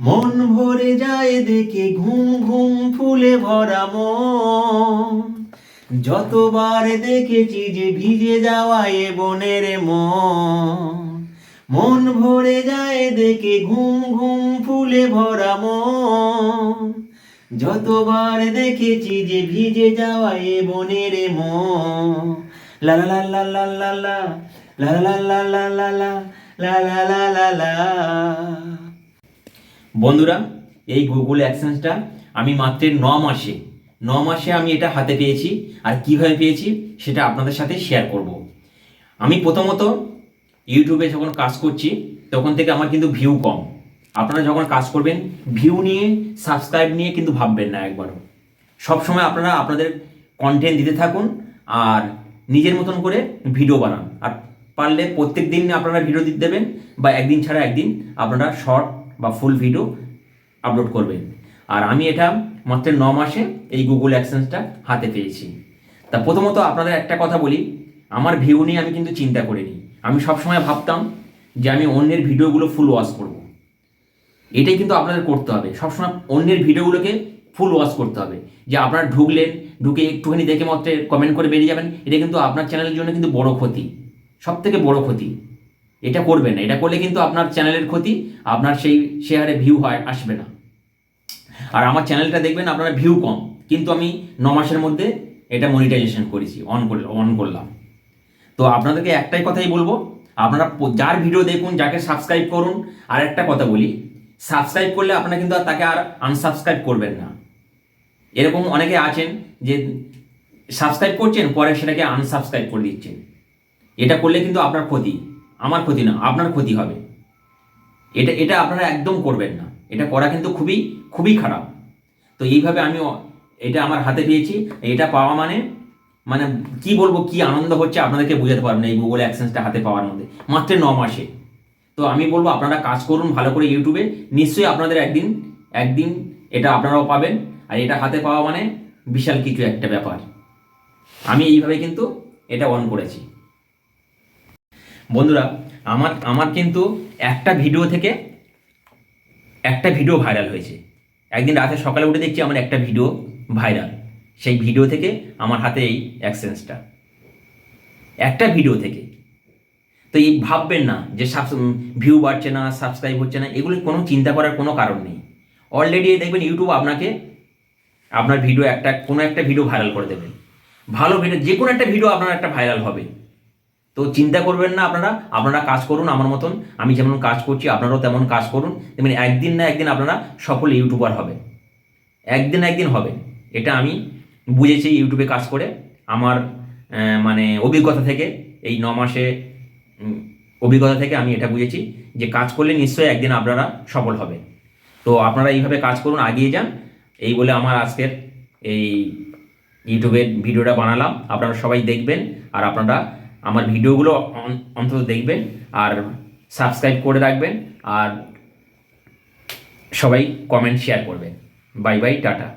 মন ভরে যায় দেখে ঘুম ঘুম ফুলে ভরা মন যতবার দেখেছি যে ভিজে যাওয়া এ বনের মন মন ভরে যায় দেখে ঘুম ঘুম ফুলে ভরা মন যতবার দেখেছি যে ভিজে যাওয়া এ বনের মন লা লা লা লা লা লা লা লা লা লা লা লা লা লা লা লা বন্ধুরা, এই গুগল অ্যাকসেন্সটা আমি মাত্র ন মাসে ন মাসে আমি এটা হাতে পেয়েছি। আর কীভাবে পেয়েছি সেটা আপনাদের সাথে শেয়ার করব। আমি প্রথমত ইউটিউবে যখন কাজ করছি, তখন থেকে আমার কিন্তু ভিউ কম। আপনারা যখন কাজ করবেন ভিউ নিয়ে সাবস্ক্রাইব নিয়ে কিন্তু ভাববেন না একবারও। সবসময় আপনারা আপনাদের কন্টেন্ট দিতে থাকুন আর নিজের মতন করে ভিডিও বানান। আর পারলে প্রত্যেক দিন আপনারা ভিডিও দিতে দেবেন বা একদিন ছাড়া একদিন আপনারা শর্ট বা ফুল ভিডিও আপলোড করবেন আর আমি এটা মাত্র ন মাসে এই গুগল অ্যাকসেন্সটা হাতে পেয়েছি। তা প্রথমত আপনাদের একটা কথা বলি, আমার ভিউ নিয়ে আমি কিন্তু চিন্তা করিনি। আমি সবসময় ভাবতাম যে আমি অন্যের ভিডিওগুলো ফুল ওয়াশ করব। এটাই কিন্তু আপনাদের করতে হবে। সবসময় অন্যের ভিডিওগুলোকে ফুল ওয়াশ করতে হবে। যে আপনারা ঢুকলেন, ঢুকে একটুখানি দেখে মাত্র কমেন্ট করে বেরিয়ে যাবেন। এটা কিন্তু আপনার চ্যানেলের জন্য কিন্তু বড় ক্ষতি। সব থেকে বড় ক্ষতি। এটা করবেন না। এটা করলে কিন্তু আপনার চ্যানেলের ক্ষতি, আপনার সেই শেয়ারে ভিউ হয়, আসবে না। আর আমার চ্যানেলটা দেখবেন, আপনার ভিউ কম। কিন্তু আমি ন মাসের মধ্যে এটা মনিটাইজেশন করেছি অন করে অন করলাম। তো আপনাদেরকে একটাই কথাই বলব, আপনারা যার ভিডিও দেখুন, যাকে সাবস্ক্রাইব করুন, আর একটা কথা বলি সাবস্ক্রাইব করলে আপনারা কিন্তু আর তাকে আর আনসাবস্ক্রাইব করবেন না। এরকম অনেকে আছেন যে সাবস্ক্রাইব করছেন, পরে সেটাকে আনসাবস্ক্রাইব করে দিচ্ছেন। এটা করলে কিন্তু আপনার ক্ষতি। আমার ক্ষতি না, আপনার ক্ষতি হবে। এটা এটা আপনারা একদম করবেন না। এটা করা কিন্তু খুবই খুবই খারাপ। তো এইভাবে আমি এটা আমার হাতে পেয়েছি। এটা পাওয়া মানে মানে কি বলব, কি আনন্দ হচ্ছে আপনাদেরকে বোঝাতে পারবেন এই গুগল অ্যাকসেন্সটা হাতে পাওয়ার মধ্যে। মাত্র ন মাসে। তো আমি বলব, আপনারা কাজ করুন ভালো করে ইউটিউবে। নিশ্চয়ই আপনাদের একদিন একদিন এটা আপনারাও পাবেন। আর এটা হাতে পাওয়া মানে বিশাল কিছু একটা ব্যাপার। আমি এইভাবে কিন্তু এটা অন করেছি। বন্ধুরা, আমার আমার কিন্তু একটা ভিডিও থেকে একটা ভিডিও ভাইরাল হয়েছে। একদিন রাতে সকালে উঠে দেখছি আমার একটা ভিডিও ভাইরাল সেই ভিডিও থেকে আমার হাতে এই অ্যাক্সেন্সটা একটা ভিডিও থেকে। তো এই ভাববেন না যে ভিউ বাড়ছে না সাবস্ক্রাইব হচ্ছে না, এগুলো কোনো চিন্তা করার কোনো কারণ নেই। অলরেডি দেখবেন ইউটিউব আপনাকে, আপনার ভিডিও একটা, কোনো একটা ভিডিও ভাইরাল করে দেবেন ভালো ভিডিও যে কোনো একটা ভিডিও আপনার একটা ভাইরাল হবে। তো চিন্তা করবেন না আপনারা আপনারা কাজ করুন আমার মতন, আমি যেমন কাজ করছি, আপনারাও তেমন কাজ করুন, তেমনি একদিন না একদিন আপনারা সফল ইউটিউবার হবেন একদিন একদিন হবেন এটা আমি বুঝেছি ইউটিউবে কাজ করে, আমার মানে অভিজ্ঞতা থেকে, এই ন মাসে অভিজ্ঞতা থেকে আমি এটা বুঝেছি যে কাজ করলে নিশ্চয়ই একদিন আপনারা সফল হবে। তো আপনারা এইভাবে কাজ করুন, আগিয়ে যান, এই বলে আমার আজকের এই ইউটিউবের ভিডিওটা বানালাম। আপনারা সবাই দেখবেন, আর আপনারা আমার ভিডিওগুলো অন্তত দেখবেন আর সাবস্ক্রাইব করে রাখবেন আর সবাই কমেন্ট শেয়ার করবেন। Bye bye, tata.